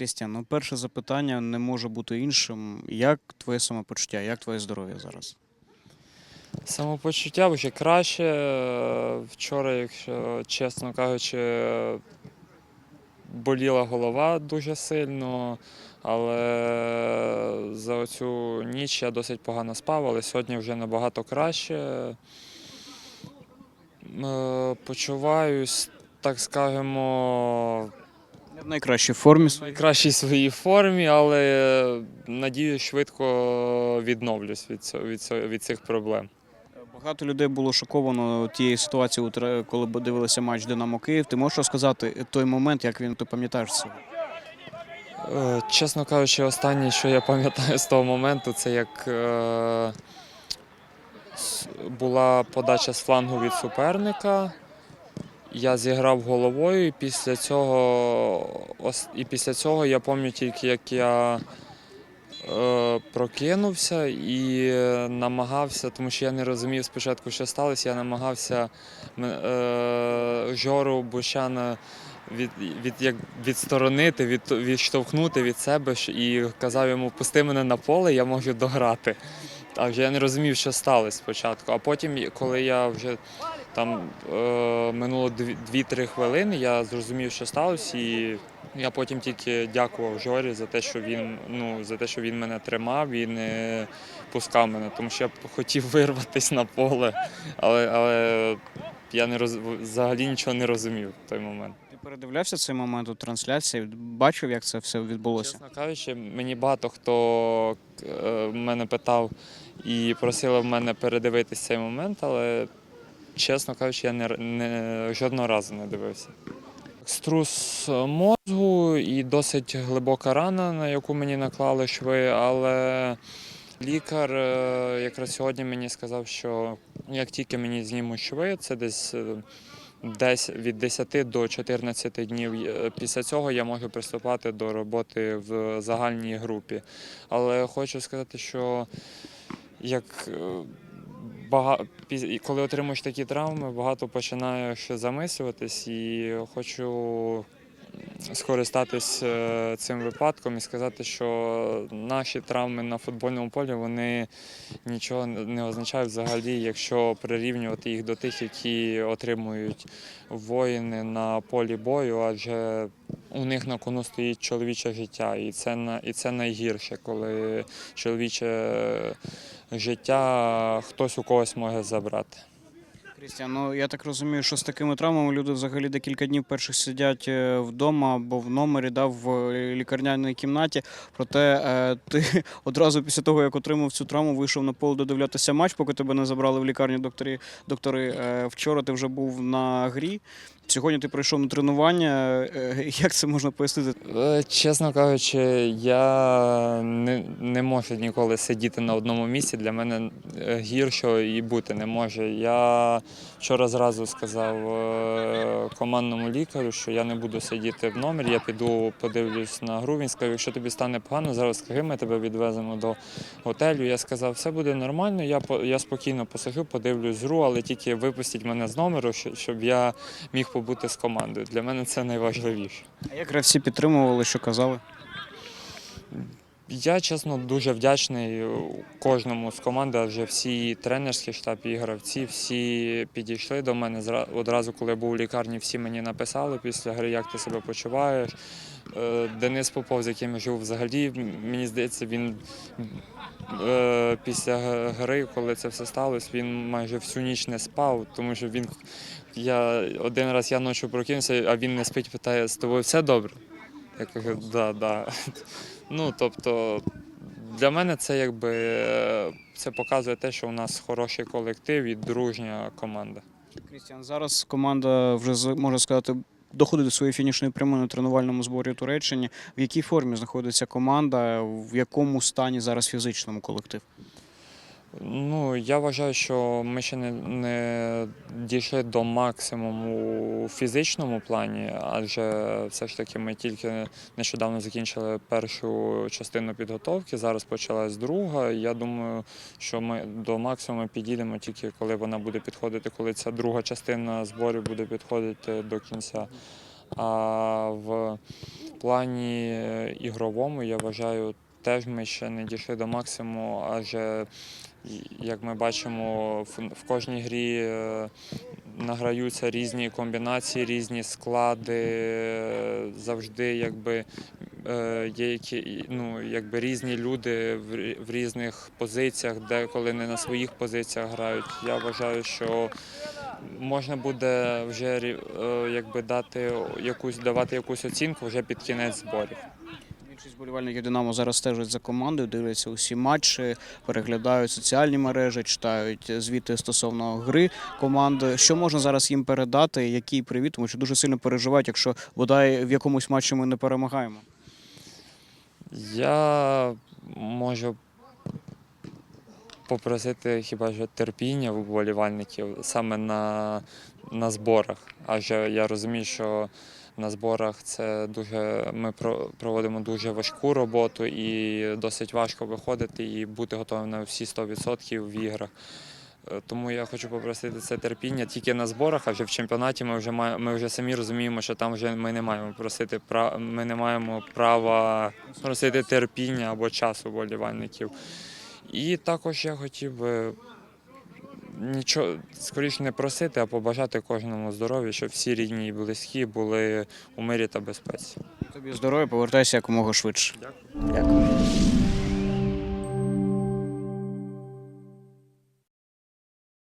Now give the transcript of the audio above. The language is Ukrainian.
Крістіан, ну перше запитання не може бути іншим. Як твоє самопочуття, як твоє здоров'я зараз? Самопочуття вже краще. Вчора, якщо чесно кажучи, боліла голова дуже сильно, але за оцю ніч я досить погано спав, але сьогодні вже набагато краще. Е, Почуваюсь, так скажемо, в найкращій формі в своїй. найкращій своїй формі, але надіюсь, швидко відновлюсь від, цього- від, цього- від цих проблем. Багато людей було шоковано тією ситуацією, коли дивилися матч Динамо Київ. Ти можеш розказати той момент, як він ти пам'ятаєш це? Е, Чесно кажучи, останнє, що я пам'ятаю з того моменту, це як е, була подача з флангу від суперника. Я зіграв головою, і після цього, і після цього я пам'ятаю тільки, як я е, прокинувся і намагався, тому що я не розумів спочатку, що сталося, я намагався е, Жору Бущана від, від, як, відсторонити, від, відштовхнути від себе і казав йому, пусти мене на поле, я можу дограти. А вже я не розумів, що сталося спочатку. А потім, коли я вже там е, минуло 2-3 хвилини, я зрозумів, що сталося, і я потім тільки дякував Жорі за те, що він, ну, за те, що він мене тримав і не пускав мене, тому що я б хотів вирватися на поле, але, але я не роз... взагалі нічого не розумів в той момент. Ти передивлявся цей момент у трансляції? Бачив, як це все відбулося? Чесно кажучи, мені багато хто е, мене питав і просили в мене передивитись цей момент, але чесно кажучи, я не, не жодного разу не дивився. Струс мозгу і досить глибока рана, на яку мені наклали шви, але лікар е, якраз сьогодні мені сказав, що як тільки мені знімуть шви, це десь е, десь від 10 до 14 днів. Е, Після цього я можу приступати до роботи в загальній групі. Але хочу сказати, що як бага... піз- і коли отримуєш такі травми, багато починаєш замислюватись і хочу скористатись е, цим випадком і сказати, що наші травми на футбольному полі вони нічого не означають взагалі, якщо прирівнювати їх до тих, які отримують воїни на полі бою, адже у них на кону стоїть чоловіче життя, і це і це найгірше, коли чоловіче життя хтось у когось може забрати. Крістіан, ну я так розумію, що з такими травмами люди взагалі декілька днів перших сидять е, вдома або в номері, да, в е, лікарняній кімнаті. Проте е, ти одразу після того, як отримав цю травму, вийшов на поле додивлятися матч, поки тебе не забрали в лікарню доктори. доктори. Е, Вчора ти вже був на грі. Сьогодні ти прийшов на тренування. Е, Як це можна пояснити? Е, Чесно кажучи, я не, не можу ніколи сидіти на одному місці. Для мене е, гіршого і бути не може. Я вчора зразу сказав е, командному лікарю, що я не буду сидіти в номері, я піду подивлюсь на гру. Він сказав, якщо тобі стане погано, зараз скажи, ми тебе відвеземо до готелю. Я сказав, все буде нормально, я, по- я спокійно посажу, подивлюсь гру, але тільки випустіть мене з номеру, щоб я міг побути з командою. Для мене це найважливіше. А як гравці підтримували, що казали? Я чесно дуже вдячний кожному з команди, адже всі тренерський штаб і гравці, всі підійшли до мене одразу, коли я був у лікарні, всі мені написали після гри, як ти себе почуваєш. Е, Денис Попов, з яким я живу взагалі, мені здається, він е, після гри, коли це все сталося, він майже всю ніч не спав, тому що він я один раз я ночі прокинувся, а він не спить, питає, з тобою все добре? Я кажу, да, да. Ну, тобто, для мене це якби це показує те, що у нас хороший колектив і дружня команда. Крістіан, зараз команда вже можна сказати. Доходить до своєї фінішної прямої на тренувальному зборі Туреччині. В якій формі знаходиться команда, в якому стані зараз фізичному колектив? Ну, я вважаю, що ми ще не, не дійшли до максимуму у фізичному плані, адже все ж таки ми тільки нещодавно закінчили першу частину підготовки, зараз почалась друга. Я думаю, що ми до максимуму підійдемо тільки коли вона буде підходити, коли ця друга частина зборів буде підходити до кінця. А в плані ігровому я вважаю, теж ми ще не дійшли до максимуму, адже як ми бачимо, в, кожній грі е, награються різні комбінації, різні склади, е, завжди якби. е, Є які, ну, якби різні люди в, різних позиціях, деколи не на своїх позиціях грають. Я вважаю, що можна буде вже якби дати якусь давати якусь оцінку вже під кінець зборів. Більшість болівальників Динамо зараз стежать за командою, дивляться усі матчі, переглядають соціальні мережі, читають звіти стосовно гри команди. Що можна зараз їм передати? Який привіт? Тому що дуже сильно переживають, якщо бодай в якомусь матчі ми не перемагаємо. Я можу попросити хіба що терпіння вболівальників саме на, на зборах. Адже я розумію, що на зборах це дуже ми про- проводимо дуже важку роботу і досить важко виходити і бути готовим на всі 100% в іграх. Е, Тому я хочу попросити це терпіння тільки на зборах, а вже в чемпіонаті ми вже маємо, ми вже самі розуміємо, що там вже ми не маємо просити ми не маємо права просити терпіння або часу вболівальників. І також я хотів би нічого скоріше не просити, а побажати кожному здоров'я, щоб всі рідні і близькі були у мирі та безпеці. Тобі здоров'я, повертайся якомога швидше. Дякую. Дякую.